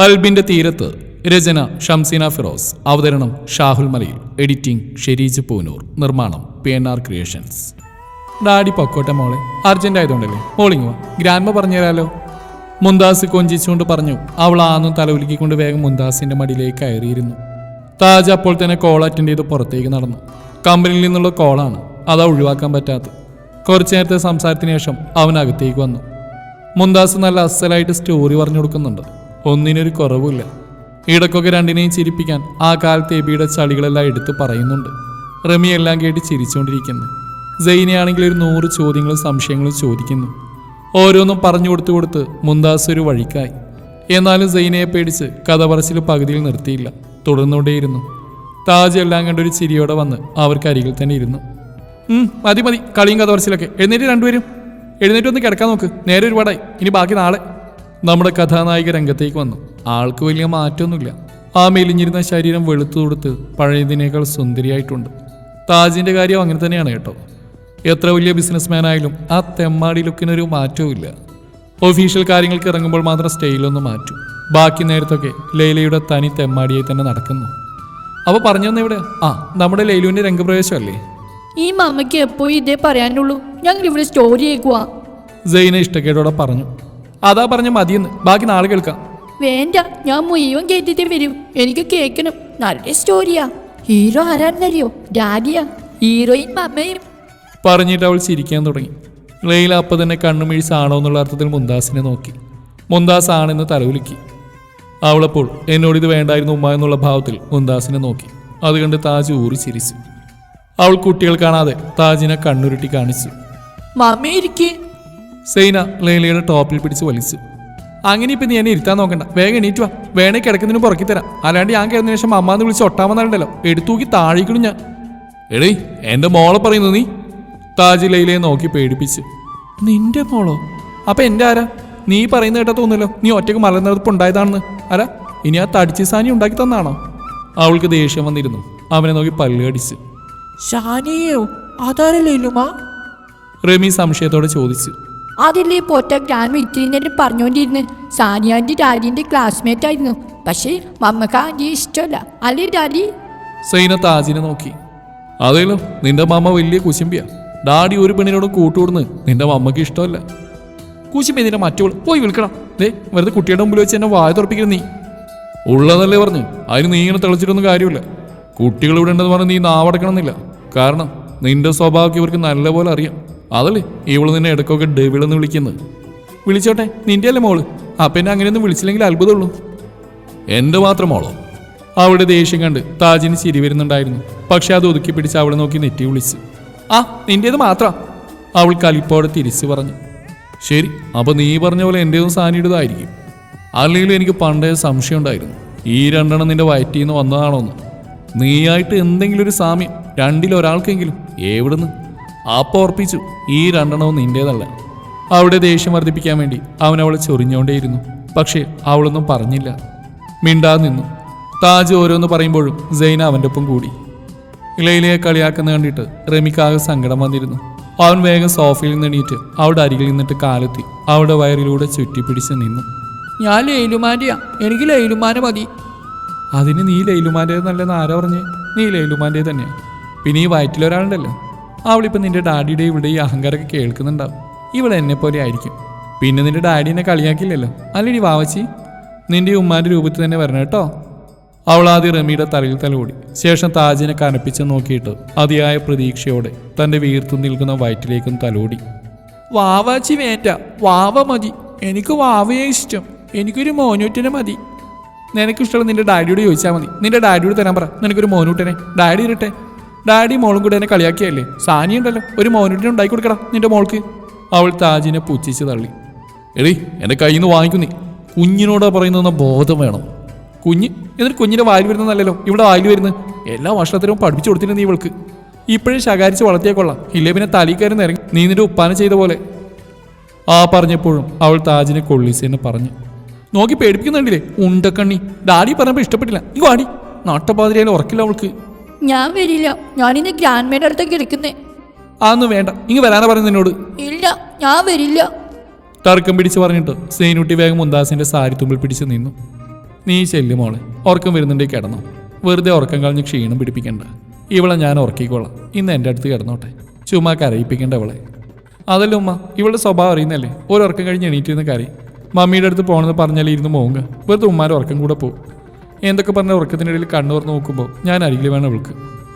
അൽബിന്റെ തീരത്ത് രചന ഷംസീന ഫിറോസ് അവതരണം ഷാഹുൽ മലയിൽ എഡിറ്റിംഗ് ഷെരീജ് പൂനൂർ നിർമ്മാണം P N R creations. Daddy പൊക്കോട്ടെ മോളെ അർജന്റ് ആയതുകൊണ്ടല്ലേ? മോളിങ്ങോ ഗ്രാൻഡ്മ പറഞ്ഞുതരാലോ. മുന്താസ് കൊഞ്ചിച്ചുകൊണ്ട് പറഞ്ഞു അവൾ ആന്നും തലവുലുക്കിക്കൊണ്ട് വേഗം മുന്താസിന്റെ മടിയിലേക്ക് കയറിയിരുന്നു. താജ് അപ്പോൾ തന്നെ കോൾ അറ്റൻഡ് ചെയ്ത് പുറത്തേക്ക് നടന്നു. കമ്പനിയിൽ നിന്നുള്ള കോളാണ് അതാ ഒഴിവാക്കാൻ പറ്റാത്തത്. കുറച്ചു നേരത്തെ സംസാരത്തിന് ശേഷം അവൻ അകത്തേക്ക് വന്നു. മുന്താസ് നല്ല അസലായിട്ട് സ്റ്റോറി പറഞ്ഞു കൊടുക്കുന്നുണ്ട്. ഒന്നിനൊരു കുറവുമില്ല. ഇടക്കൊക്കെ രണ്ടിനെയും ചിരിപ്പിക്കാൻ ആ കാലത്ത് എബിയുടെ ചളികളെല്ലാം എടുത്ത് പറയുന്നുണ്ട്. റമി എല്ലാം കേട്ട് ചിരിച്ചുകൊണ്ടിരിക്കുന്നു. ജൈനയാണെങ്കിൽ ഒരു നൂറ് ചോദ്യങ്ങളും സംശയങ്ങളും ചോദിക്കുന്നു. ഓരോന്നും പറഞ്ഞു കൊടുത്തു കൊടുത്ത് മുന്താസ് ഒരു വഴിക്കായി. എന്നാലും സൈനയെ പേടിച്ച് കഥ പറച്ചിൽ പകുതിയിൽ നിർത്തിയില്ല. തുടർന്നുകൊണ്ടേയിരുന്നു. താജ് എല്ലാം കണ്ടൊരു ചിരിയോടെ വന്ന് അവർക്ക് അരികിൽ തന്നെ ഇരുന്നു. മതി മതി കളിയും കഥ പറച്ചിലൊക്കെ. എഴുന്നേറ്റ് രണ്ടുപേരും. എഴുന്നേറ്റ് ഒന്ന് കിടക്കാൻ നോക്ക്. നേരെ ഒരുപാടായി. ഇനി ബാക്കി നാളെ. നമ്മുടെ കഥാനായിക രംഗത്തേക്ക് വന്നു. ആൾക്ക് വലിയ മാറ്റമൊന്നുമില്ല. ആ മെലിഞ്ഞിരുന്ന ശരീരം വെളുത്തു കൊടുത്ത് പഴയതിനേക്കാൾ സുന്ദരിയായിട്ടുണ്ട്. താജിന്റെ കാര്യം അങ്ങനെ തന്നെയാണ് കേട്ടോ. എത്ര വലിയ ബിസിനസ്മാൻ ആയാലും ആ തെമ്മാടി ലുക്കിനൊരു മാറ്റവും ഇല്ല ഒഫീഷ്യൽ കാര്യങ്ങൾക്ക് ഇറങ്ങുമ്പോൾ മാത്രം സ്റ്റൈലൊന്ന് മാറ്റും. ബാക്കി നേരത്തൊക്കെ ലൈലയുടെ തനി തെമ്മാടിയായി തന്നെ നടക്കുന്നു. അപ്പോൾ പറഞ്ഞു തന്നെ ഇവിടെ? ആ നമ്മുടെ ലൈലുവിന്റെ രംഗപ്രവേശമല്ലേ? ഈ മമ്മയ്ക്ക് എപ്പോഴും ഇതേ പറയാനുള്ളൂ. ഞങ്ങൾ ഇവിടെ സ്റ്റോറി കേൾക്കുക സൈന ഇഷ്ടക്കേടോടെ പറഞ്ഞു. അതാ പറഞ്ഞ മതിയെന്ന്. ബാക്കി നാളെ കേൾക്കാം. വേണ്ട ഞാൻ മുഴുവൻ കേട്ടിട്ട് വരും. എനിക്ക് കേൾക്കണം. നല്ല സ്റ്റോറിയാ ഹീറോ ആരാന്നറിയോ ഡാഡിയാ ഹീറോയിൻ മമ്മയും. പറഞ്ഞിട്ട് അവൾ ചിരിക്കാൻ തുടങ്ങി. ലൈല അപ്പം തന്നെ കണ്ണുമിഴിച്ച് ആണോ എന്നുള്ള അർത്ഥത്തിൽ മുന്താസിനെ നോക്കി. മുന്താസ് ആണെന്ന് തലവുലുക്കി അവളപ്പോൾ എന്നോട് ഇത് വേണ്ടായിരുന്നു ഉമ്മ എന്നുള്ള ഭാവത്തിൽ മുന്താസിനെ നോക്കി. അത് കണ്ട് താജ് ഊറി ചിരിച്ചു. അവൾ കുട്ടികൾ കാണാതെ താജിനെ കണ്ണുരുട്ടി കാണിച്ചു. മമ്മ ഇരിക്കേ. സൈന ലൈലയുടെ ടോപ്പിൽ പിടിച്ച് വലിച്ചു. അങ്ങനെ ഇപ്പം നീ എന്നെ ഇരുത്താൻ നോക്കണ്ട. വേഗം എണീറ്റ് വാ. വേണേ കിടക്കുന്നതിന് പുറക്കി തരാം. അല്ലാണ്ട് ഞാൻ കിടന്നതിന് ശേഷം അമ്മാന്ന് വിളിച്ച് ഒട്ടാമെന്നുണ്ടല്ലോ എടുത്തൂക്കി താഴേക്കിടും ഞാൻ. എടേ എന്റെ മോളെ പറയുന്നു നീ? താജ് ലൈലയെ നോക്കി പേടിപ്പിച്ച്. നിന്റെ മോളോ? അപ്പൊ എന്റെ ആരാ? നീ പറയുന്ന കേട്ടാ തോന്നുമല്ലോ നീ ഒറ്റയ്ക്ക് മലനിരപ്പ് ഉണ്ടായതാണെന്ന്. ആരാ? ഇനി ആ തടിച്ച് സാനി ഉണ്ടാക്കി തന്നാണോ? അവൾക്ക് ദേഷ്യം വന്നിരുന്നു. അവനെ നോക്കി പല്ലുകടിച്ച് ഷാനിയോ അതാരല്ലേ റമി സംശയത്തോടെ ചോദിച്ചു. അതില്ലേ പോറ്റ ഗ്രാൻഡ് ഇത്തിരി പറഞ്ഞുകൊണ്ടിരുന്നു സാനിയാന്റെ ഡാഡിന്റെ ക്ലാസ്മേറ്റ് ആയിരുന്നു. പക്ഷേ മമ്മക്ക് ആന്റി ഇഷ്ടമല്ല. അല്ലേ ഡാഡി? സൈന താജിനെ നോക്കി. അതേലോ നിന്റെ മാമ വലിയ കുശുമ്പിയാ. ഡാഡി ഒരു പെണ്ണിനോട് കൂട്ടുകൂടുന്ന് നിന്റെ മമ്മക്ക് ഇഷ്ടമല്ല. കുശുമ്പി നിന്റെ മറ്റോൾ പോയി വിളിക്കണം ദേ വെറുതെ കുട്ടിയുടെ മുമ്പിൽ വെച്ച് എന്നെ വായ തുറപ്പിക്കുന്നു നീ. ഉള്ളതല്ലേ പറഞ്ഞു. അതിന് നീ ഇങ്ങനെ തെളിച്ചിട്ടൊന്നും കാര്യമില്ല. കുട്ടികൾ ഇവിടെ ഉണ്ടെന്ന് പറഞ്ഞ് നീ നാവടക്കണമെന്നില്ല. കാരണം നിന്റെ സ്വഭാവം ഇവർക്ക് നല്ലപോലെ അറിയാം. അതല്ലേ? ഇവൾ നിന്നെ ഇടയ്ക്കൊക്കെ ഡെവിളെന്ന് വിളിക്കുന്നത് വിളിച്ചോട്ടെ നിന്റെ അല്ലേ മോൾ? അപ്പം എന്നെ അങ്ങനെയൊന്നും വിളിച്ചില്ലെങ്കിൽ അത്ഭുതമുള്ളൂ. എന്റെ മാത്രം മോളോ? അവിടെ ദേഷ്യം കണ്ട് താജിന് ചിരി വരുന്നുണ്ടായിരുന്നു. പക്ഷെ അത് ഒതുക്കി പിടിച്ച് അവളെ നോക്കി നെറ്റി വിളിച്ച്. ആ നിന്റേത് മാത്രം? അവൾ കലിപ്പോടെ തിരിച്ചു പറഞ്ഞു. ശരി അപ്പൊ നീ പറഞ്ഞ പോലെ എന്റേതും സാനിയുടേതായിരിക്കും. അല്ലെങ്കിലും എനിക്ക് പണ്ടേ സംശയം ഉണ്ടായിരുന്നു. ഈ രണ്ടെണ്ണം നിന്റെ വയറ്റിൽ നിന്ന് വന്നതാണോന്ന്. നീയായിട്ട് എന്തെങ്കിലും ഒരു സാമ്യം രണ്ടിലൊരാൾക്കെങ്കിലും. എവിടുന്ന്? അപ്പൊ ഓർപ്പിച്ചു ഈ രണ്ടെണ്ണവും നിന്റേതല്ല. അവളുടെ ദേഷ്യം വർദ്ധിപ്പിക്കാൻ വേണ്ടി അവൻ അവളെ ചൊറിഞ്ഞോണ്ടേയിരുന്നു പക്ഷേ അവളൊന്നും പറഞ്ഞില്ല. മിണ്ടാതെ നിന്നു. താജ് ഓരോന്ന് പറയുമ്പോഴും സൈന അവന്റെ ഒപ്പം കൂടി. ലൈലയെ കളിയാക്കുന്ന കണ്ടിട്ട് റമിക്കാകെ സങ്കടം വന്നിരുന്നു. അവൻ വേഗം സോഫയിൽ നിന്ന് എണീറ്റ് അവളുടെ അരികിൽ നിന്നിട്ട് കാലെത്തി. അവളുടെ വയറിലൂടെ ചുറ്റിപ്പിടിച്ച് നിന്നു. ഞാൻ ലൈലുമാന്റെയാ എനിക്ക് ലൈലുമാനെ മതി. അതിന് നീ ലൈലുമാന്റെ നല്ലതെന്ന് ആരാ പറഞ്ഞേ? നീ ലൈലുമാന്റെ തന്നെയാണ് പിന്നെ ഈ വയറ്റിലൊരാളുണ്ടല്ലോ. അവളിപ്പോൾ നിന്റെ ഡാഡിയുടെ ഇവിടെ ഈ അഹങ്കാരമൊക്കെ കേൾക്കുന്നുണ്ടാവും. ഇവിടെ എന്നെ പോലെ ആയിരിക്കും. പിന്നെ നിന്റെ ഡാഡി എന്നെ കളിയാക്കില്ലല്ലോ അല്ലടി വാവച്ചി? നിന്റെ ഉമ്മാന്റെ രൂപത്തിൽ തന്നെ വരണം കേട്ടോ. അവൾ ആദ്യം റമിയുടെ തലയിൽ തലോടി. ശേഷം താജിനെ കനപ്പിച്ച് നോക്കിയിട്ട് അതിയായ പ്രതീക്ഷയോടെ തന്റെ വീർത്തു നിൽക്കുന്ന വയറ്റിലേക്കും തലോടി. വാവാച്ചി വേണ്ട. വാവ മതി. എനിക്ക് വാവയെ ഇഷ്ടം. എനിക്കൊരു മോനൂറ്റനെ മതി. നിനക്കിഷ്ടമുള്ള നിന്റെ ഡാഡിയോട് ചോദിച്ചാൽ മതി. നിന്റെ ഡാഡിയോട് തരാൻ പറ. നിനക്കൊരു മോനൂട്ടനെ ഡാഡി ഇരട്ടെ. ഡാഡി മോളും കൂടെ എന്നെ കളിയാക്കിയല്ലേ? സാനി ഉണ്ടല്ലോ. ഒരു മോനുട്ടിനെ ഉണ്ടാക്കി കൊടുക്കടാ നിന്റെ മോൾക്ക്. അവൾ താജിനെ പുച്ഛിച്ച് തള്ളി. എടി എന്റെ കയ്യിൽ നിന്ന് വാങ്ങിക്കുന്നേ കുഞ്ഞിനോടാ പറയുന്ന ബോധം വേണം. കുഞ്ഞ് എന്നിട്ട് കുഞ്ഞിന്റെ വായിൽ വരുന്നതല്ലല്ലോ. ഇവിടെ വായിൽ വരുന്നത്. എല്ലാ വർഷത്തിലും പഠിപ്പിച്ചു കൊടുത്തിരുന്നു ഇവൾക്ക്. ഇപ്പോഴും ശകാരിച്ച് വളർത്തിയാൽ കൊള്ളാം. ഇല്ലേ പിന്നെ തലീക്കാരൻ ഇറങ്ങി നീ നിന്റെ ഉപ്പാന ചെയ്ത പോലെ. ആ പറഞ്ഞപ്പോഴും അവൾ താജിനെ കൊള്ളിച്ചെന്ന് പറഞ്ഞു. നോക്കി പേടിപ്പിക്കുന്നുണ്ടില്ലേ? ഉണ്ടക്കണ്ണി. ഡാഡി പറഞ്ഞപ്പോൾ ഇഷ്ടപ്പെട്ടില്ല. ഈ വാടി. നാട്ടപാതിരിയാലും ഉറക്കില്ല അവൾക്ക്. ഞാൻ വരില്ല. ഞാനിന്ന് ഗ്രാൻഡ് മേയുടെ അടുത്തേക്ക് ഇരിക്കുന്നേ. അതൊന്നും വേണ്ട. ഇങ്ങ് വരാനാ പറയുന്നത് നിന്നോട് ഇല്ല ഞാൻ വരില്ല. തർക്കം പിടിച്ച് പറഞ്ഞിട്ട് സേനുട്ടി വേഗം മുന്താസിന്റെ സാരി തുമ്പിൽ പിടിച്ച് നിന്നു. നീ ചെല്ലു മോളെ. ഉറക്കം വരുന്നുണ്ടേ കിടന്നോ. വെറുതെ ഉറക്കം കളഞ്ഞ് ക്ഷീണം പിടിപ്പിക്കണ്ട. ഇവളെ ഞാൻ ഉറക്കിക്കോളാം. ഇന്ന് എന്റെ അടുത്ത് കിടന്നോട്ടെ. ചുമ്മാ കരയിപ്പിക്കണ്ട അവളെ. അതല്ല ഉമ്മ. ഇവളുടെ സ്വഭാവം അറിയുന്നല്ലേ ഒരു ഉറക്കം കഴിഞ്ഞ് എണീറ്റിരുന്ന കരയും. മമ്മിയുടെ അടുത്ത് പോകണമെന്ന് പറഞ്ഞാലേ ഇരുന്ന് മോങ്ങ വെറുതെ ഉമ്മാരുടെ ഉറക്കം കൂടെ പോകും എന്തൊക്കെ പറഞ്ഞ ഉറക്കത്തിനിടയിൽ കണ്ണു തുറന്ന് നോക്കുമ്പോൾ ഞാൻ അരികിൽ വേണം അവൾക്ക്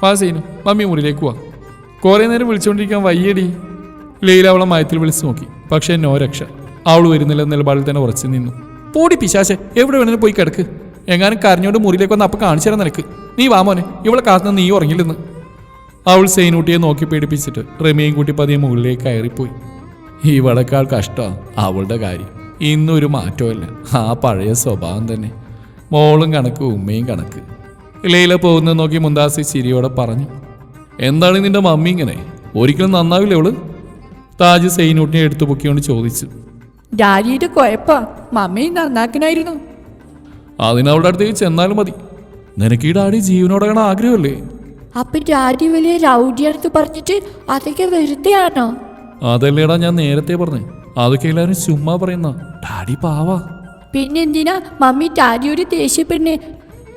വാ സീനു മമ്മി മുറിയിലേക്ക് വാ. കുറേ നേരം വിളിച്ചുകൊണ്ടിരിക്കാൻ വയ്യടി. ലീല അവളെ മയത്തിൽ വിളിച്ചു നോക്കി. പക്ഷേ നോ രക്ഷ. അവൾ വരുന്നില്ല നിലപാടിൽ തന്നെ ഉറച്ചു നിന്നു. പോടി പിശാശെ എവിടെ വേണമെങ്കിലും പോയി കിടക്ക്. എങ്ങാനും കരഞ്ഞോണ്ട് മുറിയിലേക്ക് വന്ന് അപ്പം കാണിച്ചു തരാൻ നിനക്ക്. നീ വാ മോനെ ഇവളെ കാത്തുനിന്ന് നീ ഉറങ്ങില്ലെന്ന്. അവൾ സൈനൂട്ടിയെ നോക്കി പേടിപ്പിച്ചിട്ട് റമിയും കൂട്ടി പതിയെ മുകളിലേക്ക് കയറിപ്പോയി. ഇവളെക്കാൾ കഷ്ടമാണ് അവളുടെ കാര്യം. ഇന്നൊരു മാറ്റമല്ല ആ പഴയ സ്വഭാവം തന്നെ. മോളും കണക്ക് ഉമ്മയും കണക്ക്. ലീല പോകുന്നത് നോക്കി മുന്താസി ചിരിയോടെ പറഞ്ഞു എന്താണ് നിന്റെ മമ്മി ഇങ്ങനെ? ഒരിക്കലും നന്നാവില്ല അവൾ? താജ് സൈനൂട്ടിനെ എടുത്തു പൊക്കിയോണ്ട് ചോദിച്ചു ഡാഡിയുടെ കുഴപ്പ മമ്മി നന്നാക്കണായിരുന്നു. അതിനവളുടെ അടുത്തേക്ക് ചെന്നാലും മതി. നിനക്ക് ഈ ഡാഡി ജീവനോടകണ ആഗ്രഹമല്ലേ? അപ്പൊ ഡാഡി വലിയ റൗഡിയാണെന്ന് പറഞ്ഞിട്ട് അതൊക്കെ വെറുതെ ആണോ അതല്ലേടാ ഞാൻ നേരത്തെ പറഞ്ഞു. അതൊക്കെ എല്ലാവരും ചുമ്മാ പറയുന്ന ഡാഡി പാവാ. പിന്നെന്തിനാ മമ്മി ഡാഡിയോട് ദേഷ്യപ്പെടുന്നേ?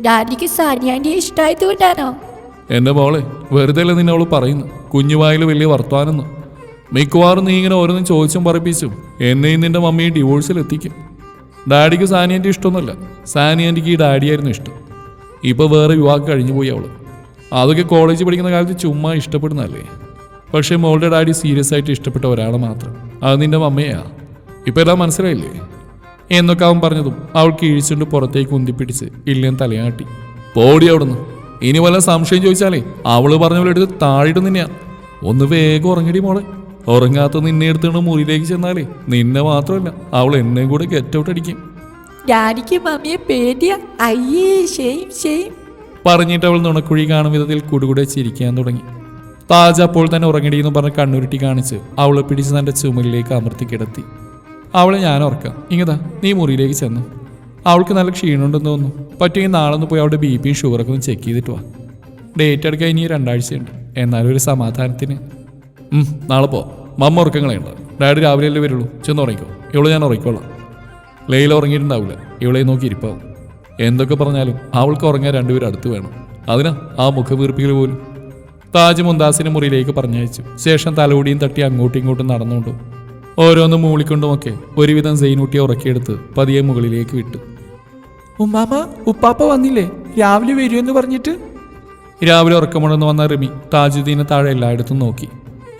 ഡാഡിക്ക് സാനിയാന്റെ ഇഷ്ടമായതുകൊണ്ടാണോ എന്റെ മോളെ വെറുതെ അല്ല അവൾ പറയുന്നു കുഞ്ഞുവായിൽ വലിയ വർത്താനെന്ന്. മിക്കവാറും നീ ഇങ്ങനെ ഓരോന്നും ചോദിച്ചും പറപ്പിച്ചും എന്നെയും നിന്റെ മമ്മിയും ഡിവോഴ്സിൽ എത്തിക്കും ഡാഡിക്ക് സാനിയന്റെ ഇഷ്ടമൊന്നുമല്ല. സാനിയന്റെക്ക് ഈ ഡാഡിയായിരുന്നു ഇഷ്ടം. ഇപ്പോൾ വേറെ വിവാഹം കഴിഞ്ഞു പോയി അവൾ. അതൊക്കെ കോളേജിൽ പഠിക്കുന്ന കാലത്ത് ചുമ്മാ ഇഷ്ടപ്പെടുന്നതല്ലേ. പക്ഷേ മോളുടെ ഡാഡി സീരിയസ് ആയിട്ട് ഇഷ്ടപ്പെട്ട ഒരാളെ മാത്രം. അത് നിന്റെ മമ്മയാ. ഇപ്പം എല്ലാം മനസ്സിലായില്ലേ? എന്നൊക്കെ അവൻ പറഞ്ഞതും അവൾ കീഴിച്ചുകൊണ്ട് പുറത്തേക്ക് ഉന്തിപ്പിടിച്ച് ഇല്ലെന്ന് തലയാട്ടി പോടി അവിടുന്ന്. ഇനി വല്ല സംശയം ചോദിച്ചാലേ അവൾ പറഞ്ഞ പോലെ എടുത്ത് താഴിടും നിന്നെയാ. ഒന്ന് വേഗം ഉറങ്ങിടി മോളെ. ഉറങ്ങാത്ത നിന്നെ എടുത്തുകൊണ്ട് മുറിയിലേക്ക് ചെന്നാലേ നിന്നെ മാത്രമല്ല അവൾ എന്നെയും കൂടെ ഗെറ്റ് ഔട്ട് അടിക്കും. ഡാഡിക്ക് മമ്മിയെ പേടിയാ. അയ്യേ ഷെയിം ഷെയിം. പറഞ്ഞിട്ട് അവൾ നുണക്കുഴി കാണും വിധത്തിൽ കൂടുകൂടെ ചിരിക്കാൻ തുടങ്ങി. താജ് അപ്പോൾ തന്നെ ഉറങ്ങടിയെന്ന് പറഞ്ഞ് കണ്ണുരുട്ടി കാണിച്ച് അവളെ പിടിച്ച് തന്റെ ചുമലിലേക്ക് അമർത്തി കിടത്തി. അവളെ ഞാൻ ഉറക്കാം ഇങ്ങതാ നീ മുറിയിലേക്ക് ചെന്നു. അവൾക്ക് നല്ല ക്ഷീണമുണ്ടെന്ന് തോന്നുന്നു. പറ്റുമെങ്കിൽ നാളെ ഒന്ന് പോയി അവളുടെ ബി പിയും ഷുഗറൊക്കെ ഒന്ന് ചെക്ക് ചെയ്തിട്ട് വാ. ഡേറ്റ് എടുക്കാൻ ഇനി രണ്ടാഴ്ചയുണ്ട്. എന്നാലും ഒരു സമാധാനത്തിന്. നാളെ പോ. മമ്മ ഉറക്കങ്ങളേ ഉണ്ട്. ഡാഡി രാവിലെ അല്ലേ വരുള്ളൂ? ചെന്ന് ഉറങ്ങിക്കോ. ഇവളെ ഞാൻ ഉറങ്ങിക്കോളാം ലൈല ഉറങ്ങിയിട്ടുണ്ടാവില്ല ഇവളെ നോക്കി ഇരിപ്പാവും. എന്തൊക്കെ പറഞ്ഞാലും അവൾക്ക് ഉറങ്ങാൻ രണ്ടുപേരും അടുത്ത് വേണം. അതിനാ ആ മുഖവീർപ്പികൾ പോലും. താജ് മുന്താസിന് മുറിയിലേക്ക് പറഞ്ഞയച്ചു. ശേഷം തലോടിയും തട്ടി അങ്ങോട്ടും ഇങ്ങോട്ടും നടന്നുകൊണ്ടും ഓരോന്നും മൂളിക്കൊണ്ടുമൊക്കെ ഒരുവിധം സെയിനൂട്ടിയെ ഉറക്കിയെടുത്ത് പതിയെ മുകളിലേക്ക് വിട്ടു. ഉമ്മാമ ഉപ്പാപ്പ വന്നില്ലേ? രാവിലെ എന്ന് പറഞ്ഞിട്ട്. രാവിലെ ഉറക്കമുണ്ടെന്ന് വന്ന റിമി താജുദ്ദീനെ താഴെ എല്ലായിടത്തും നോക്കി.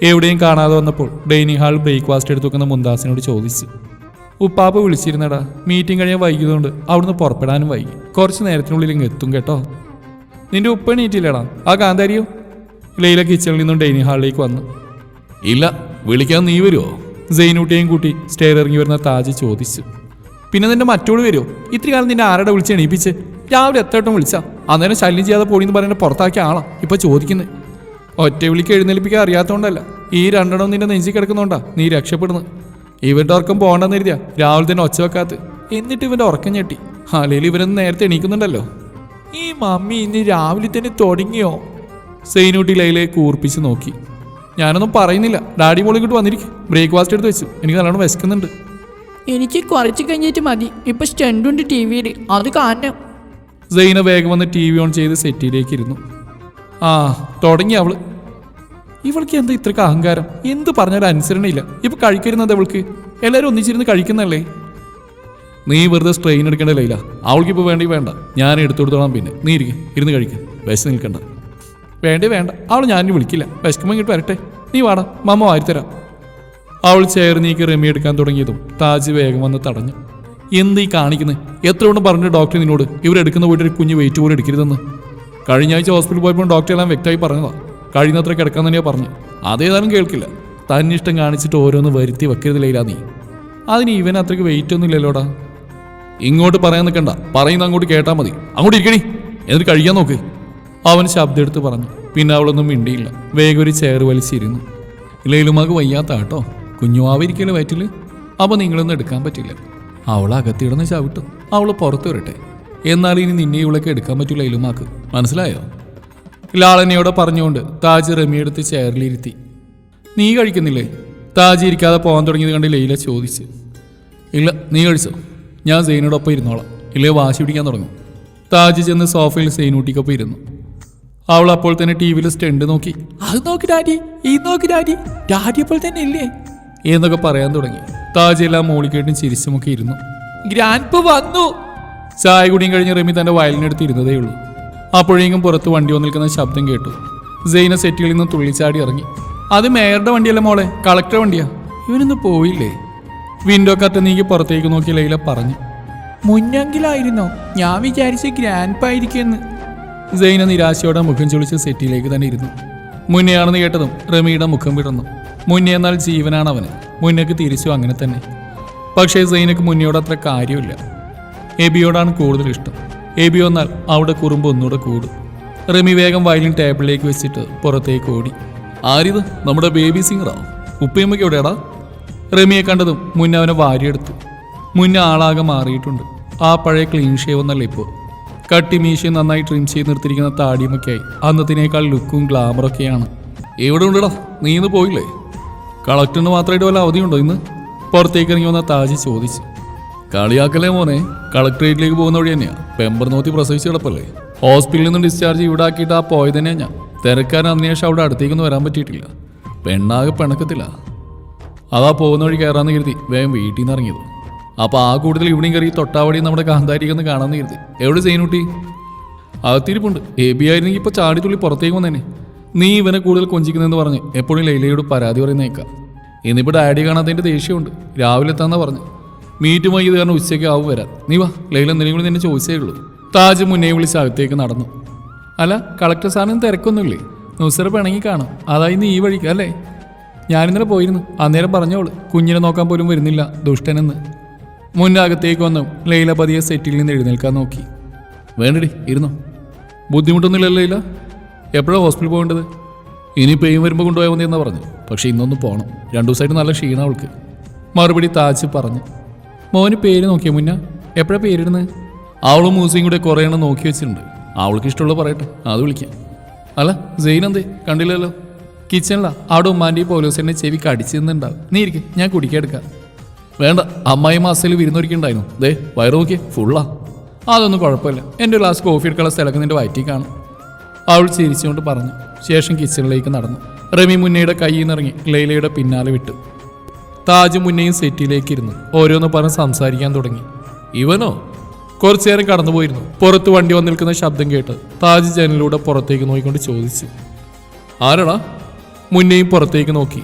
എവിടെയും കാണാതെ വന്നപ്പോൾ ഡൈനിങ് ഹാൾ ബ്രേക്ക്ഫാസ്റ്റ് എടുത്തു വെക്കുന്ന മുന്താസിനോട് ചോദിച്ചു. ഉപ്പാപ്പ വിളിച്ചിരുന്നടാ മീറ്റിംഗ് കഴിയാൻ വൈകിയതുകൊണ്ട് അവിടുന്ന് പുറപ്പെടാനും വൈകി. കുറച്ച് നേരത്തിനുള്ളിൽ ഇങ്ങ് എത്തും കേട്ടോ. നിന്റെ ഉപ്പ എണീറ്റില്ലടാ ആ കാന്താരിയോ? ലൈല കിച്ചണിൽ നിന്നും ഡൈനിങ് ഹാളിലേക്ക് വന്നു. ഇല്ല വിളിക്കാൻ നീ വരുമോ സൈനൂട്ടിയെയും കൂട്ടി സ്റ്റെയർ ഇറങ്ങി വരുന്ന താജ് ചോദിച്ചു. പിന്നെ നിന്റെ മറ്റോട് വരുമോ ഇത്ര കാലം നിന്നെ ആരുടെ വിളിച്ച് എണീപ്പിച്ച്? രാവിലെ എത്ര വിളിച്ചാ? അന്നേരം ശല്യം ചെയ്യാതെ പോടിയെന്ന് പറയുന്നത് പുറത്താക്കിയ ആളാ. ഇപ്പൊ ചോദിക്കുന്നത് ഒറ്റ വിളിക്ക് എഴുന്നേൽപ്പിക്കാൻ അറിയാത്തതുകൊണ്ടല്ല ഈ രണ്ടെണ്ണം നിന്റെ നെഞ്ചി കിടക്കുന്നോണ്ടാ നീ രക്ഷപ്പെടുന്നത് ഇവരുടെ ഉറക്കം പോകണ്ടെന്ന് എഴുതിയാ രാവിലെ തന്നെ ഒച്ച വെക്കാത്ത എന്നിട്ട് ഇവന്റെ ഉറക്കം ഞെട്ടി. അല്ലെങ്കിൽ ഇവരൊന്നും നേരത്തെ എണീക്കുന്നുണ്ടല്ലോ. ഈ മമ്മി ഇന്ന് രാവിലെ തന്നെ തുടങ്ങിയോ? സെയിനൂട്ടി ലൈലെ കൂർപ്പിച്ച് നോക്കി. ഞാനൊന്നും പറയുന്നില്ല. ഡാഡി മോൾ ഇങ്ങോട്ട് വന്നിരിക്കും. ബ്രേക്ക്ഫാസ്റ്റ് എടുത്ത് വെച്ചു. എനിക്ക് നല്ലോണം വിശക്കുന്നുണ്ട്. എനിക്ക് കുറച്ച് കഴിഞ്ഞിട്ട് മതി. ഇപ്പൊ സ്റ്റണ്ടുണ്ട് ടി വിയിൽ അത് കാരണം. സൈന വേഗം വന്ന് ടി വി ഓൺ ചെയ്ത് സെറ്റിയിലേക്ക് ഇരുന്നു. ആ തുടങ്ങി അവൾ. ഇവൾക്ക് എന്താ ഇത്രക്ക് അഹങ്കാരം? എന്ത് പറഞ്ഞാലും അനുസരണയില്ല ഇപ്പൊ കഴിക്കരുന്നത് അവൾക്ക്? എല്ലാവരും ഒന്നിച്ചിരുന്ന് കഴിക്കുന്നല്ലേ നീ വെറുതെ സ്ട്രെയിൻ എടുക്കേണ്ട ലൈല. അവൾക്ക് ഇപ്പോൾ വേണ്ടി വേണ്ട. ഞാൻ എടുത്തു കൊടുത്തോളാം പിന്നെ. നീ ഇരിക്കും. ഇരുന്ന് കഴിക്കാം. വിശ നിൽക്കണ്ട. വേണ്ടേ വേണ്ട. അവൾ ഞാൻ വിളിക്കില്ല. വിശക്കുമ്പോൾ ഇങ്ങോട്ട് വരട്ടെ. നീ വാടാ. മമ്മ വാരിത്തരാം. അവൾ ചെയർ നീക്കി റെമി എടുക്കാൻ തുടങ്ങിയതും താജ് വേഗം വന്ന് തടഞ്ഞു. എന്ത് ഈ കാണിക്കുന്നത് എത്ര കൊണ്ട് പറഞ്ഞു ഡോക്ടർ നിന്നോട് ഇവരെടുക്കുന്ന പോയിട്ട് ഒരു കുഞ്ഞ് വെയിറ്റ് പോലും എടുക്കരുതെന്ന്? കഴിഞ്ഞ ആഴ്ച ഹോസ്പിറ്റലിൽ പോയപ്പോൾ ഡോക്ടർ എല്ലാം വ്യക്തമായി പറഞ്ഞതാ. കഴിയുന്നത്ര കിടക്കാൻ തന്നെയാ പറഞ്ഞു. അതേതായാലും കേൾക്കില്ല. തന്നിഷ്ടം കാണിച്ചിട്ട് ഓരോന്ന് വരുത്തി വെക്കരുതില്ല നീ. അതിന് ഇവൻ അത്രയ്ക്ക് വെയിറ്റ് ഒന്നും ഇല്ലല്ലോടാ. ഇങ്ങോട്ട് പറയാൻ നിൽക്കണ്ട പറയുന്ന അങ്ങോട്ട് കേട്ടാൽ മതി. അങ്ങോട്ട് ഇരിക്കണി എന്നിട്ട് കഴിക്കാൻ നോക്ക്. അവൻ ശബ്ദം എടുത്ത് പറഞ്ഞു. പിന്നെ അവളൊന്നും മിണ്ടിയില്ല. വേഗം ഒരു ചെയർ വലിച്ചിരുന്നു. ലൈലുമാക്ക് വയ്യാത്ത കേട്ടോ കുഞ്ഞുമാവിരിക്കൽ വയറ്റിൽ അപ്പോൾ നിങ്ങളൊന്നും എടുക്കാൻ പറ്റില്ല. അവൾ അകത്തിടന്ന് ചവിട്ടും. അവൾ പുറത്തു വരട്ടെ എന്നാൽ ഇനി നിന്നെ ഇവളൊക്കെ എടുക്കാൻ പറ്റൂ ലൈലുമാക്ക് മനസ്സിലായോ? ലാളനയോടെ പറഞ്ഞുകൊണ്ട് താജ് റമിയെടുത്ത് ചെയറിലിരുത്തി നീ കഴിക്കുന്നില്ലേ? താജ് ഇരിക്കാതെ പോകാൻ തുടങ്ങിയത് കണ്ട് ലൈല ചോദിച്ചു. ഇല്ല നീ കഴിച്ചോ? ഞാൻ സെയിനോടൊപ്പം ഇരുന്നോളാം. ഇല്ലേ വാശി പിടിക്കാൻ തുടങ്ങും. താജ് ചെന്ന് സോഫയിൽ സെയിനൂട്ടിക്കൊപ്പം ഇരുന്നു. അവൾ അപ്പോൾ തന്നെ ടി വിയിൽ സ്റ്റെണ്ട് നോക്കി. അത് നോക്കി ഡാഡി ഈ നോക്കി ഡാഡി ഡാഡി അപ്പോൾ തന്നെ ഇല്ലേ? എന്നൊക്കെ പറയാൻ തുടങ്ങി. താജ് എല്ലാം മോളിക്കേട്ടും ചിരിച്ചുമൊക്കെ ഇരുന്നു. ഗ്രാൻഡ് വന്നു. ചായ കുടിയും കഴിഞ്ഞ് റമി തന്റെ വയലിനെടുത്ത് ഇരുന്നതേ ഉള്ളൂ. അപ്പോഴേക്കും പുറത്ത് വണ്ടി വന്ന് നിൽക്കുന്ന ശബ്ദം കേട്ടു. സൈന സെറ്റുകളിൽ നിന്ന് തുള്ളിച്ചാടി ഇറങ്ങി. അത് മേയറുടെ വണ്ടിയല്ല മോളെ? കളക്ടർ വണ്ടിയാ? ഇവനൊന്ന് പോയില്ലേ? വിൻഡോ കത്ത് നീക്കി പുറത്തേക്ക് നോക്കി ലൈല പറഞ്ഞു. മുന്നെങ്കിലായിരുന്നോ? ഞാൻ വിചാരിച്ച ഗ്രാൻഡ് ആയിരിക്കുമെന്ന്. സൈന നിരാശയോടെ മുഖം ചൊളിച്ച് സെറ്റിയിലേക്ക് തന്നെ ഇരുന്നു. മുന്നെയാണെന്ന് കേട്ടതും റമിയുടെ മുഖം വിടർന്നു. മുന്നേ എന്നാൽ ജീവനാണ് അവന്. മുന്നേക്ക് തിരിച്ചു അങ്ങനെ തന്നെ. പക്ഷേ സൈനക്ക് മുന്നയോട് അത്ര കാര്യമില്ല. എബിയോടാണ് കൂടുതൽ ഇഷ്ടം. എബി വന്നാൽ അവിടെ കുറുമ്പ് ഒന്നുകൂടെ കൂടും. റമി വേഗം വയലിൻ ടേബിളിലേക്ക് വെച്ചിട്ട് പുറത്തേക്ക് ഓടി. ആരിത്? നമ്മുടെ ബേബി സിംഗറാ? ഉപ്പയമ്മയ്ക്ക് എവിടെയാടാ? റമിയെ കണ്ടതും മുന്നേ അവനെ വാരിയെടുത്തു. മുന്നേ ആളാകെ മാറിയിട്ടുണ്ട്. ആ പഴയ ക്ലീൻ ഷേവ് എന്നല്ല ഇപ്പോൾ? കട്ടി മീശയും നന്നായി ട്രിം ചെയ്ത് നിർത്തിയിരിക്കുന്ന താടിയുമൊക്കെയായി. അന്നത്തിനേക്കാൾ ലുക്കും ഗ്ലാമറും ഒക്കെയാണ്. എവിടെ ഉണ്ടടാ? നീ ഇന്ന് പോയില്ലേ? കളക്ടറിന് മാത്രമായിട്ട് വല്ല അവധിയുണ്ടോ ഇന്ന്? പുറത്തേക്ക് ഇറങ്ങി വന്ന താജി ചോദിച്ചു. കളിയാക്കലേ മോനെ? കളക്ടറേറ്റിലേക്ക് പോകുന്ന വഴി തന്നെയാ. പെമ്പർ നോത്തി പ്രസവിച്ച് കിടപ്പല്ലേ? ഹോസ്പിറ്റലിൽ നിന്ന് ഡിസ്ചാർജ് ഇവിടെ ആക്കിയിട്ട് ആ പോയത് തന്നെയാണ് ഞാൻ. തിരക്കാൻ അന്വേഷണം അവിടെ അടുത്തേക്കൊന്നും വരാൻ പറ്റിയിട്ടില്ല. പെണ്ണാകെ പിണക്കത്തില്ല. അതാ പോകുന്ന വഴി കയറാന്ന് കരുതി വേഗം വീട്ടിൽ നിന്ന് ഇറങ്ങിയത്. അപ്പോൾ ആ കൂടുതൽ ഇവിടെയും കയറി തൊട്ടാവടി നമ്മുടെ കാന്താരിക്കൊന്ന് കാണാമെന്ന് കരുതി. എവിടെ സൈനുട്ടി? അകത്തിരിപ്പുണ്ട്. എ ബി ആയിരുന്നെങ്കിൽ ഇപ്പോൾ ചാടിത്തുള്ളി പുറത്തേക്ക് വന്നേനെ. നീ ഇവനെ കൂടുതൽ കൊഞ്ചിക്കുന്നതെന്ന് പറഞ്ഞ് എപ്പോഴും ലൈലയോട് പരാതി പറയുന്നേക്കാം. ഇന്നിപ്പോൾ ഡാഡി കാണാത്തതിന്റെ ദേഷ്യമുണ്ട്. രാവിലെ എത്താന്നാ പറഞ്ഞു. മീറ്റ് വൈകിയത് കാരണം ഉച്ചയ്ക്ക് ആവും വരാൻ. നീ വാ ലൈല എന്തെങ്കിലും കൂടി നിന്നെ ചോദിച്ചേ ഉള്ളൂ. താജ് മുന്നേ വിളിച്ച് അകത്തേക്ക് നടന്നു. അല്ല കളക്ടർ സാറിന് തിരക്കൊന്നുമില്ലേ? നുസറ പിണങ്ങി കാണും. അതായി നീ ഈ വഴിക്ക് അല്ലേ? ഞാനിന്നലെ പോയിരുന്നു. അന്നേരം പറഞ്ഞോളൂ. കുഞ്ഞിനെ നോക്കാൻ പോലും വരുന്നില്ല ദുഷ്ടനെന്ന്. മുന്നേ അകത്തേക്ക് വന്നു ലൈല പതിയെ സെറ്റിൽ നിന്ന് എഴുന്നേൽക്കാൻ നോക്കി. വേണ്ടടി ഇരുന്നോ. ബുദ്ധിമുട്ടൊന്നുമില്ലല്ലോ ലൈല. എപ്പോഴാണ് ഹോസ്പിറ്റൽ പോകേണ്ടത്? ഇനി പെയിൻ വരുമ്പോൾ കൊണ്ടുപോയാൽ മതി എന്നാ പറഞ്ഞു. പക്ഷേ ഇന്നൊന്ന് പോകണം രണ്ടു ദിവസമായിട്ട് നല്ല ക്ഷീണം അവൾക്ക്. മറുപടി താച്ച് പറഞ്ഞു. മോന് പേര് നോക്കിയ മുന്ന? എപ്പോഴാണ് പേരിടുന്നത് അവളും മൂസയും കൂടെ കുറേ എണ്ണം നോക്കി വെച്ചിട്ടുണ്ട്. അവൾക്ക് ഇഷ്ടമുള്ള പറയട്ടെ അത് വിളിക്കാം. അല്ല ജെയിൻ എന്തേ? കണ്ടില്ലല്ലോ. കിച്ചണിലാ. അവിടെ ഉമ്മാന്റെയും പോലീസിന്റെ ചെവി കടിച്ചു നിന്നുണ്ടാവും നീ ഇരിക്കും ഞാൻ കുടിക്കെടുക്കാം വേണ്ട അമ്മായി മാസത്തിൽ വിരുന്നൊരുക്കുണ്ടായിരുന്നു. ദേ വയറ് നോക്കിയേ ഫുള്ളാ അതൊന്നും കുഴപ്പമില്ല. എന്റെ ഗ്ലാസ് കോഫി എടുക്കാനുള്ള സ്ഥലമൊക്കെ നിന്റെ വയറ്റി കാണും. അവൾ ചിരിച്ചുകൊണ്ട് പറഞ്ഞു. ശേഷം കിച്ചണിലേക്ക് നടന്നു. റമി മുന്നയുടെ കയ്യിൽ നിന്നിറങ്ങി ലൈലയുടെ പിന്നാലെ വിട്ടു. താജ് മുന്നയും സെറ്റിലേക്ക് ഇരുന്നു. ഓരോന്ന് പറഞ്ഞ് സംസാരിക്കാൻ തുടങ്ങി. ഇവനോ? കുറച്ചു നേരം കടന്നുപോയിരുന്നു പുറത്ത് വണ്ടി വന്നു നിൽക്കുന്ന ശബ്ദം കേട്ട് താജ് ജനലിലൂടെ പുറത്തേക്ക് നോക്കിക്കൊണ്ട് ചോദിച്ചു. ആരടാ? മുന്നേയും പുറത്തേക്ക് നോക്കി.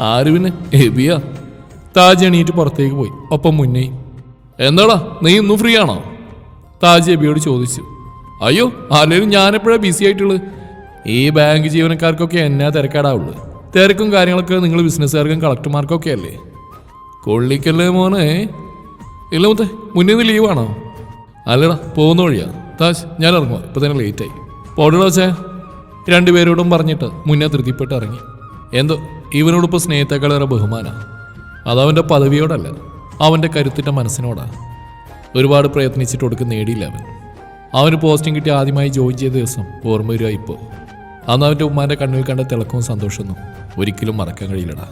ആരുവിന്? എബിയ? താജ് എണീറ്റ് പുറത്തേക്ക് പോയി. ഒപ്പം മുന്നേ എന്താടാ നീ ഇന്നും ഫ്രീ ആണോ? താജ് എബിയോട് ചോദിച്ചു. അയ്യോ ആരെയും ഞാനെപ്പോഴാണ് ബിസി ആയിട്ടുള്ളത്? ഈ ബാങ്ക് ജീവനക്കാർക്കൊക്കെ എന്നാ തിരക്കാടാവുള്ളൂ തിരക്കും കാര്യങ്ങളൊക്കെ നിങ്ങൾ ബിസിനസ്സുകാർക്കും കളക്ടർമാർക്കൊക്കെ അല്ലേ? കൊള്ളിക്കല്ലേ മോനെ? ഇല്ല മുത്തേ മുന്നേ നിന്ന് ലീവാണോ അല്ലടാ പോകുന്ന വഴിയാ. താജ് ഞാൻ ഇറങ്ങുക ഇപ്പൊ തന്നെ ലേറ്റായി പോടടാ ചേ. രണ്ടുപേരോടും പറഞ്ഞിട്ട് മുന്നേ തൃപ്തിപ്പെട്ട് ഇറങ്ങി. എന്തോ ഇവനോടിപ്പോൾ സ്നേഹത്തെക്കാളേറെ ബഹുമാന. അതവന്റെ പദവിയോടല്ല അവന്റെ കരുത്തിന്റെ മനസ്സിനോടാണ് ഒരുപാട് പ്രയത്നിച്ചിട്ട് ഒടുക്കം നേടിയില്ല അവൻ. അവന് പോസ്റ്റിംഗ് കിട്ടി ആദ്യമായി ജോയിൻ ചെയ്ത ദിവസം ഓർമ്മ വരിക ഇപ്പോൾ അന്ന് അവന്റെ ഉമ്മാന്റെ കണ്ണിൽ കണ്ട തിളക്കവും സന്തോഷമൊന്നും ഒരിക്കലും മറക്കാൻ കഴിയില്ലടാ.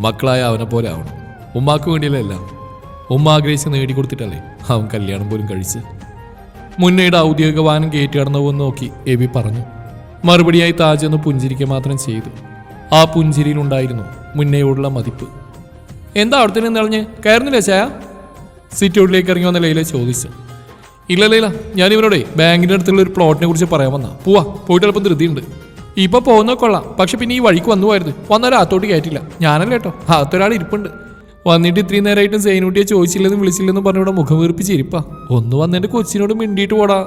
മക്കളായ അവനെ പോലെ ആവണം. ഉമ്മാക്ക് വേണ്ടിയല്ല ഉമ്മ ആഗ്രഹിച്ച് നേടിക്കൊടുത്തിട്ടല്ലേ അവൻ കല്യാണം പോലും കഴിച്ച്. മുന്നയുടെ ഔദ്യോഗിക വാഹനം കയറ്റി കടന്നുവെന്ന് നോക്കി എബി പറഞ്ഞു. മറുപടിയായി താജ് ഒന്ന് പുഞ്ചിരിക്കുക മാത്രം ചെയ്തു. ആ പുഞ്ചിരിയിലുണ്ടായിരുന്നു മുന്നയോടുള്ള മതിപ്പ്. എന്താ അവിടെ തന്നെ നിറഞ്ഞ് കയറുന്നില്ല ചായ? സിറ്റൗട്ടിലേക്ക് ഇറങ്ങി വന്ന ലൈല ചോദിച്ചു. ഇല്ല ലൈല ഞാൻ ഇവരോടെ ബാങ്കിന്റെ അടുത്തുള്ള ഒരു പ്ലോട്ടിനെ കുറിച്ച് പറയാൻ വന്നാ. പോവാ പോയിട്ട് എളുപ്പം ധൃതിയുണ്ട്. ഇപ്പൊ പോകുന്ന കൊള്ളാം പക്ഷെ പിന്നെ ഈ വഴിക്ക് വന്നു പോയത് വന്നാൽ അകത്തോട്ട് കയറ്റില്ല. ഞാനല്ല കേട്ടോ അകത്തൊരാൾ ഇരിപ്പുണ്ട്. വന്നിട്ട് ഇത്രയും നേരമായിട്ടും സൈനൂട്ടിയെ ചോദിച്ചില്ലെന്നും വിളിച്ചില്ലെന്നും പറഞ്ഞിവിടെ മുഖം വീർപ്പിച്ചിരിപ്പാ ഒന്ന് വന്ന് എന്റെ കൊച്ചിനോട് മിണ്ടിയിട്ട് പോടാ.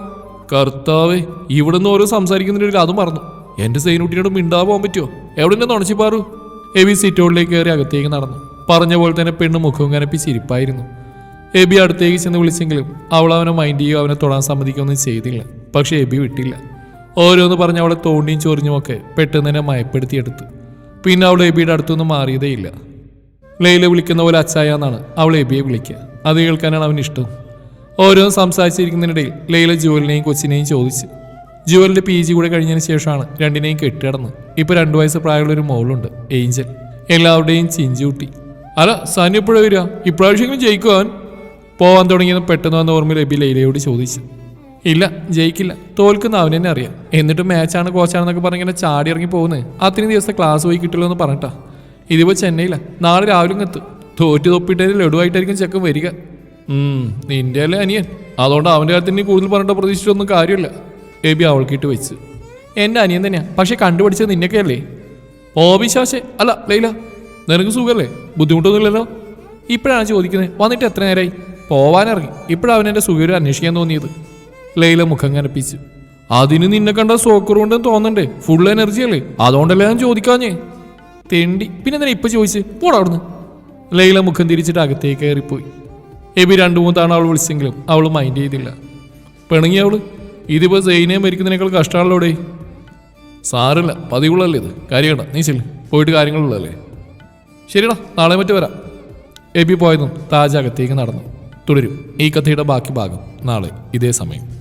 കർത്താവേ ഇവിടെ നിന്ന് ഓരോ സംസാരിക്കുന്നുണ്ടെങ്കിൽ അതും മറന്നു. എന്റെ സൈനൂട്ടിനോട് മിണ്ടാ പോകാൻ പറ്റുമോ എവിടെ നിന്ന് നുണച്ചിപ്പാറു എവി സിറ്റോളിലേക്ക് കയറി അകത്തേക്ക് നടന്നു. പറഞ്ഞ പോലെ തന്നെ പെണ്ണ് മുഖവും കനപ്പി ചിരിപ്പായിരുന്നു. എബി അടുത്തേക്ക് ചെന്ന് വിളിച്ചെങ്കിലും അവൾ അവനെ മൈൻഡ് ചെയ്യുകയോ അവനെ തൊടാൻ സമ്മതിക്കുകയൊന്നും ചെയ്തില്ല. പക്ഷെ എബി വിട്ടില്ല. ഓരോന്ന് പറഞ്ഞ് അവളെ തോണ്ടിയും ചൊറിഞ്ഞുമൊക്കെ പെട്ടെന്ന് തന്നെ മയപ്പെടുത്തിയെടുത്തു. പിന്നെ അവൾ എബിയുടെ അടുത്തൊന്നും മാറിയതേയില്ല. ലൈല വിളിക്കുന്ന പോലെ അച്ചായ എന്നാണ് അവൾ എബിയെ വിളിക്കുക. അത് കേൾക്കാനാണ് അവന് ഇഷ്ടം. ഓരോന്ന് സംസാരിച്ചിരിക്കുന്നതിനിടയിൽ ലൈല ജുവലിനെയും കൊച്ചിനെയും ചോദിച്ചു. ജുവലിന്റെ പി ജി കൂടെ കഴിഞ്ഞതിന് ശേഷമാണ് രണ്ടിനെയും കെട്ടിടന്ന്. ഇപ്പോൾ രണ്ടു വയസ്സ് പ്രായമുള്ളൊരു മോളുണ്ട് ഏഞ്ചൽ. എല്ലാവരുടെയും ചിഞ്ചൂട്ടി അല്ല സാനി എപ്പോഴും വരിക? ഇപ്രാവശ്യമെങ്കിലും ജയിക്കുവാൻ പോവാൻ തുടങ്ങിയത് പെട്ടെന്ന് വന്ന ഓർമ്മയിൽ എബി ലൈലയോട് ചോദിച്ചു. ഇല്ല ജയിക്കില്ല. തോൽക്കുന്ന അവൻ തന്നെ അറിയാം. എന്നിട്ട് മാച്ചാണ് കോച്ചാണെന്നൊക്കെ പറഞ്ഞിങ്ങനെ ചാടി ഇറങ്ങി പോകുന്നത്. അത്രയും ദിവസത്തെ ക്ലാസ് പോയി കിട്ടുമല്ലോ എന്ന് പറഞ്ഞിട്ടാ. ഇതിപ്പോൾ ചെന്നൈയില്ല നാളെ രാവിലെ എത്തും. തോറ്റ് തൊപ്പിട്ടതിൽ ലഡുവായിട്ടായിരിക്കും ചെക്കൻ വരിക. നിന്റെ അല്ലേ അനിയൻ? അതുകൊണ്ട് അവന്റെ ഇനി കൂടുതൽ പറഞ്ഞിട്ട് പ്രതീക്ഷിച്ചൊന്നും കാര്യമില്ല. എബി അവൾക്കിട്ട് വെച്ച്. എന്റെ അനിയൻ തന്നെയാണ് പക്ഷെ കണ്ടുപിടിച്ചത് നിന്നൊക്കെയല്ലേ വിശ്വാസേ അല്ല ലൈല. നിനക്ക് സുഖമല്ലേ ബുദ്ധിമുട്ടൊന്നുമില്ലല്ലോ? ഇപ്പോഴാണ് ചോദിക്കുന്നത് വന്നിട്ട് എത്ര നേരമായി പോവാനിറങ്ങി. ഇപ്പോഴാണ് അവൻ സുഖം അന്വേഷിക്കാൻ തോന്നിയത്. ലൈല മുഖം കനപ്പിച്ചു. അതിന് നിന്നെ കണ്ട സോക്കറുണ്ടെന്ന് തോന്നണ്ടേ? ഫുൾ എനർജി അല്ലേ? അതുകൊണ്ടല്ലേ ഞാൻ ചോദിക്കാഞ്ഞേ? തെണ്ടി. പിന്നെ എന്തിനാ ഇപ്പൊ ചോദിച്ച്? പോടാ അവിടുന്ന്. ലൈല മുഖം തിരിച്ചിട്ട് അകത്തേക്ക് കയറിപ്പോയി. എബി രണ്ടു മൂന്ന് തവണ അവൾ വിളിച്ചെങ്കിലും അവൾ മൈൻഡ് ചെയ്തില്ല. പിണങ്ങി അവൾ. ഇതിപ്പോ സൈനയെ മരിക്കുന്നതിനേക്കാൾ കഷ്ടമാണല്ലോടെ? സാറില്ല പതിവുള്ളല്ലേ ഇത്? കാര്യമാണ് നീ ചെല്ലു. പോയിട്ട് കാര്യങ്ങളുള്ളല്ലേ ശരിടാ നാളെ മറ്റു വരാം. എബി പോയതും താജ് അകത്തേക്ക് നടന്നു. തുടരും. ഈ കഥയുടെ ബാക്കി ഭാഗം നാളെ ഇതേ സമയം.